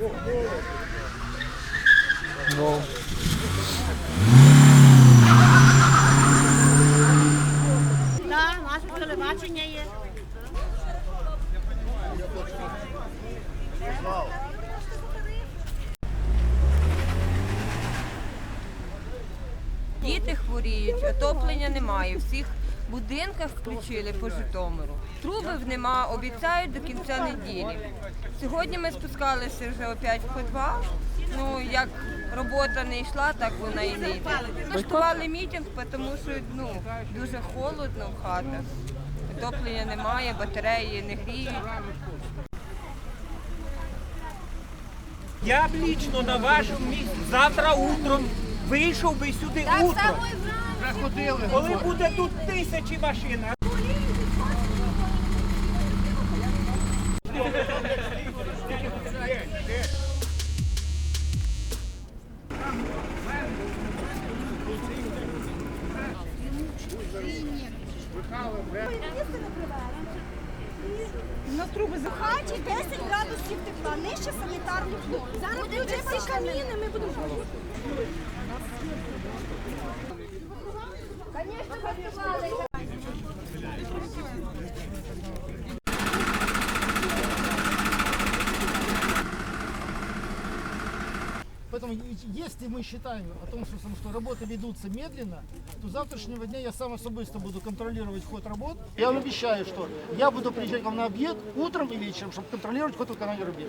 Ну, Так, наше телебачення є. Діти хворіють, отоплення немає. Всіх будинках включили по Житомиру. Трубів нема, обіцяють до кінця неділі. Сьогодні ми спускалися вже опять в підвал. Ну, як робота не йшла, так вона і не йде. Влаштували мітинг, тому що ну, дуже холодно в хатах. Отоплення немає, батареї не гріють. Я б лично на вашому місці завтра утром вийшов би сюди утром. Коли буде тут тисячі машин. На труби в хаті 10 градусів тепла, нижче санітарних норм. Зараз включать всі каміни, ми будемо. Поэтому если мы считаем о том, что, что работы ведутся медленно, то с завтрашнего дня я сам особисто буду контролировать ход работ. Я вам обещаю, что я буду приезжать к вам на объект утром и вечером, чтобы контролировать ход выполнения работ.